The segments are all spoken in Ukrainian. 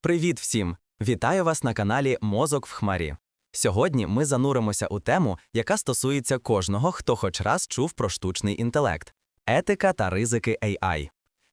Привіт всім! Вітаю вас на каналі Мозок в Хмарі. Сьогодні ми зануримося у тему, яка стосується кожного, хто хоч раз чув про штучний інтелект етика та ризики AI.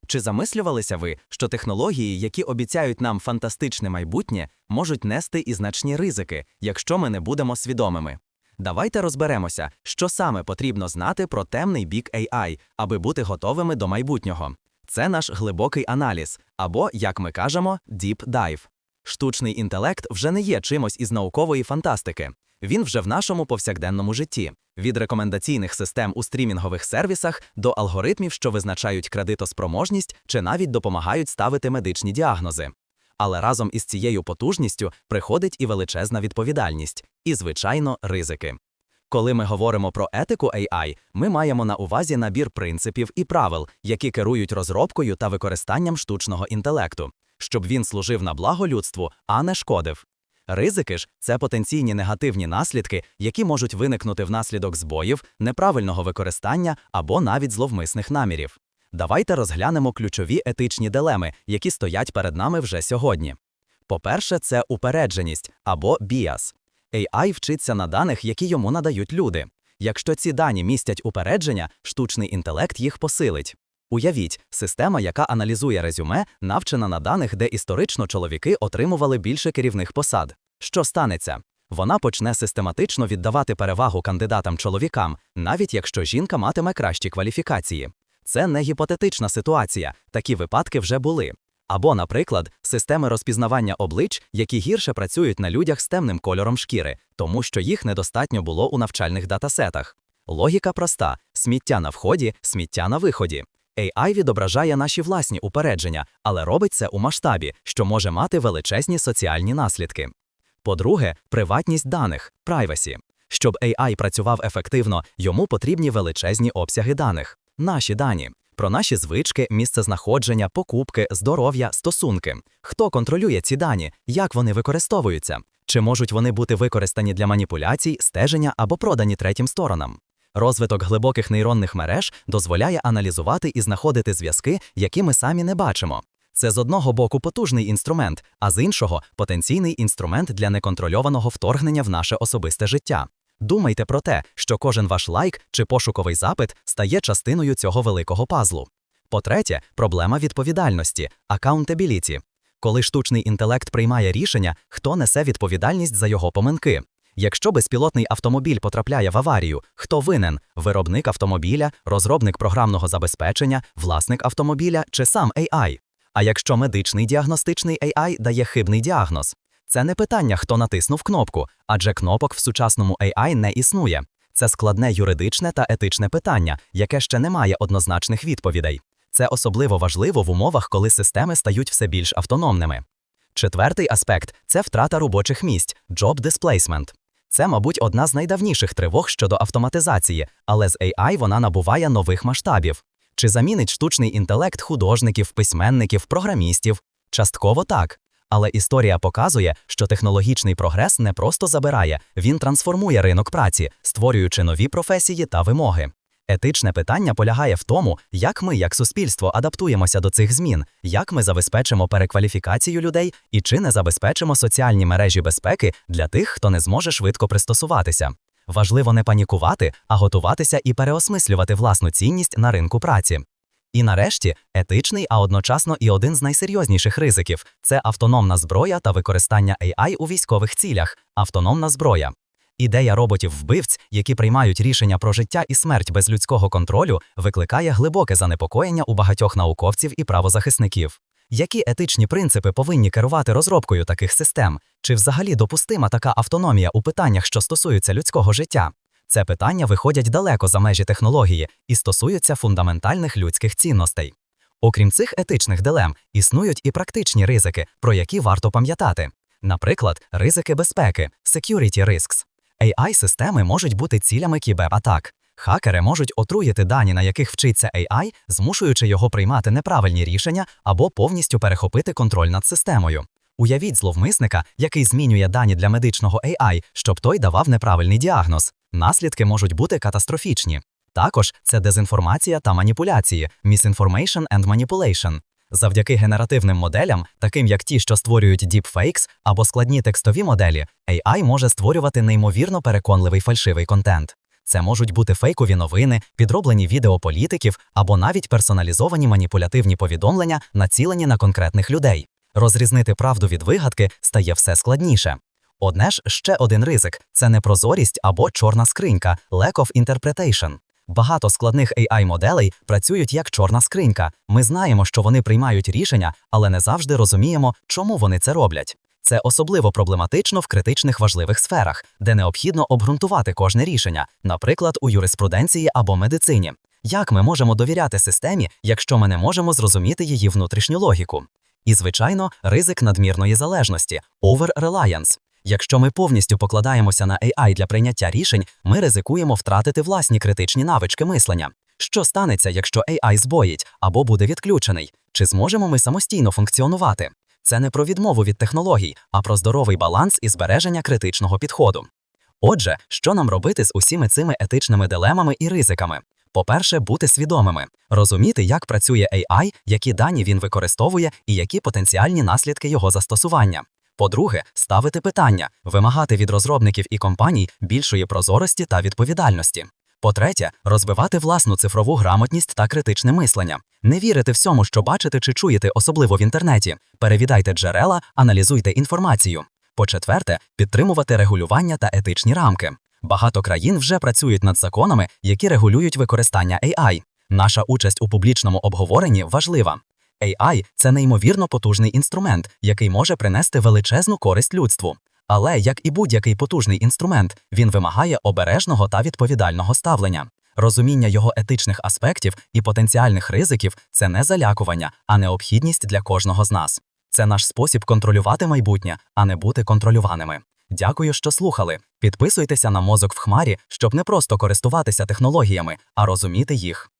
Чи замислювалися ви, що технології, які обіцяють нам фантастичне майбутнє, можуть нести і значні ризики, якщо ми не будемо свідомими? Давайте розберемося, що саме потрібно знати про темний бік AI, аби бути готовими до майбутнього. Це наш глибокий аналіз, або, як ми кажемо, Deep Dive. Штучний інтелект вже не є чимось із наукової фантастики. Він вже в нашому повсякденному житті, від рекомендаційних систем у стрімінгових сервісах до алгоритмів, що визначають кредитоспроможність чи навіть допомагають ставити медичні діагнози. Але разом із цією потужністю приходить і величезна відповідальність, і, звичайно, ризики. Коли ми говоримо про етику AI, ми маємо на увазі набір принципів і правил, які керують розробкою та використанням штучного інтелекту, щоб він служив на благо людству, а не шкодив. Ризики ж це потенційні негативні наслідки, які можуть виникнути внаслідок збоїв, неправильного використання або навіть зловмисних намірів. Давайте розглянемо ключові етичні дилеми, які стоять перед нами вже сьогодні. По-перше, це упередженість або біас. AI вчиться на даних, які йому надають люди. Якщо ці дані містять упередження, штучний інтелект їх посилить. Уявіть, система, яка аналізує резюме, навчена на даних, де історично чоловіки отримували більше керівних посад. Що станеться? Вона почне систематично віддавати перевагу кандидатам-чоловікам, навіть якщо жінка матиме кращі кваліфікації. Це не гіпотетична ситуація, такі випадки вже були. Або, наприклад, системи розпізнавання облич, які гірше працюють на людях з темним кольором шкіри, тому що їх недостатньо було у навчальних датасетах. Логіка проста: сміття на вході, сміття на виході. AI відображає наші власні упередження, але робить це у масштабі, що може мати величезні соціальні наслідки. По-друге, приватність даних privacy. Щоб AI працював ефективно, йому потрібні величезні обсяги даних, наші дані. Про наші звички, місцезнаходження, покупки, здоров'я, стосунки. Хто контролює ці дані, як вони використовуються? Чи можуть вони бути використані для маніпуляцій, стеження або продані третім сторонам? Розвиток глибоких нейронних мереж дозволяє аналізувати і знаходити зв'язки, які ми самі не бачимо. Це з одного боку потужний інструмент, а з іншого потенційний інструмент для неконтрольованого вторгнення в наше особисте життя. Думайте про те, що кожен ваш лайк чи пошуковий запит стає частиною цього великого пазлу. По-третє, проблема відповідальності accountability. Коли штучний інтелект приймає рішення, хто несе відповідальність за його поминки. Якщо безпілотний автомобіль потрапляє в аварію, хто винен виробник автомобіля, розробник програмного забезпечення, власник автомобіля чи сам AI? А якщо медичний діагностичний AI дає хибний діагноз, це не питання, хто натиснув кнопку, адже кнопок в сучасному AI не існує. Це складне юридичне та етичне питання, яке ще не має однозначних відповідей. Це особливо важливо в умовах, коли системи стають все більш автономними. Четвертий аспект це втрата робочих місць job displacement. Це, мабуть, одна з найдавніших тривог щодо автоматизації, але з AI вона набуває нових масштабів. Чи замінить штучний інтелект художників, письменників, програмістів? Частково так. Але історія показує, що технологічний прогрес не просто забирає, він трансформує ринок праці, створюючи нові професії та вимоги. Етичне питання полягає в тому, як ми, як суспільство, адаптуємося до цих змін, як ми забезпечимо перекваліфікацію людей і чи не забезпечимо соціальні мережі безпеки для тих, хто не зможе швидко пристосуватися. Важливо не панікувати, а готуватися і переосмислювати власну цінність на ринку праці. І нарешті етичний, а одночасно і один з найсерйозніших ризиків це автономна зброя та використання AI у військових цілях, автономна зброя. Ідея роботів-вбивць, які приймають рішення про життя і смерть без людського контролю, викликає глибоке занепокоєння у багатьох науковців і правозахисників. Які етичні принципи повинні керувати розробкою таких систем? Чи взагалі допустима така автономія у питаннях, що стосуються людського життя? Це питання виходять далеко за межі технології і стосуються фундаментальних людських цінностей. Окрім цих етичних дилем, існують і практичні ризики, про які варто пам'ятати. Наприклад, ризики безпеки security risks. AI-системи можуть бути цілями кібератак. Хакери можуть отруїти дані, на яких вчиться AI, змушуючи його приймати неправильні рішення або повністю перехопити контроль над системою. Уявіть зловмисника, який змінює дані для медичного AI, щоб той давав неправильний діагноз. Наслідки можуть бути катастрофічні. Також це дезінформація та маніпуляції misinformation and manipulation. Завдяки генеративним моделям, таким як ті, що створюють deepfakes або складні текстові моделі, AI може створювати неймовірно переконливий фальшивий контент. Це можуть бути фейкові новини, підроблені відео політиків або навіть персоналізовані маніпулятивні повідомлення, націлені на конкретних людей. Розрізнити правду від вигадки стає все складніше. Одне ж ще один ризик це непрозорість або чорна скринька lack of interpretation. Багато складних AI-моделей працюють як чорна скринька. Ми знаємо, що вони приймають рішення, але не завжди розуміємо, чому вони це роблять. Це особливо проблематично в критичних важливих сферах, де необхідно обґрунтувати кожне рішення, наприклад, у юриспруденції або медицині. Як ми можемо довіряти системі, якщо ми не можемо зрозуміти її внутрішню логіку? І, звичайно, ризик надмірної залежності over-reliance. Якщо ми повністю покладаємося на AI для прийняття рішень, ми ризикуємо втратити власні критичні навички мислення. Що станеться, якщо AI збоїть або буде відключений? Чи зможемо ми самостійно функціонувати? Це не про відмову від технологій, а про здоровий баланс і збереження критичного підходу. Отже, що нам робити з усіми цими етичними дилемами і ризиками? По-перше, бути свідомими, розуміти, як працює AI, які дані він використовує і які потенціальні наслідки його застосування. По-друге, ставити питання, вимагати від розробників і компаній більшої прозорості та відповідальності. По-третє, розвивати власну цифрову грамотність та критичне мислення. Не вірити всьому, що бачите чи чуєте, особливо в інтернеті. Перевідайте джерела, аналізуйте інформацію. По-четверте, підтримувати регулювання та етичні рамки. Багато країн вже працюють над законами, які регулюють використання AI. Наша участь у публічному обговоренні важлива. AI – це неймовірно потужний інструмент, який може принести величезну користь людству. Але, як і будь-який потужний інструмент, він вимагає обережного та відповідального ставлення. Розуміння його етичних аспектів і потенціальних ризиків це не залякування, а необхідність для кожного з нас. Це наш спосіб контролювати майбутнє, а не бути контролюваними. Дякую, що слухали. Підписуйтеся на мозок в хмарі, щоб не просто користуватися технологіями, а розуміти їх.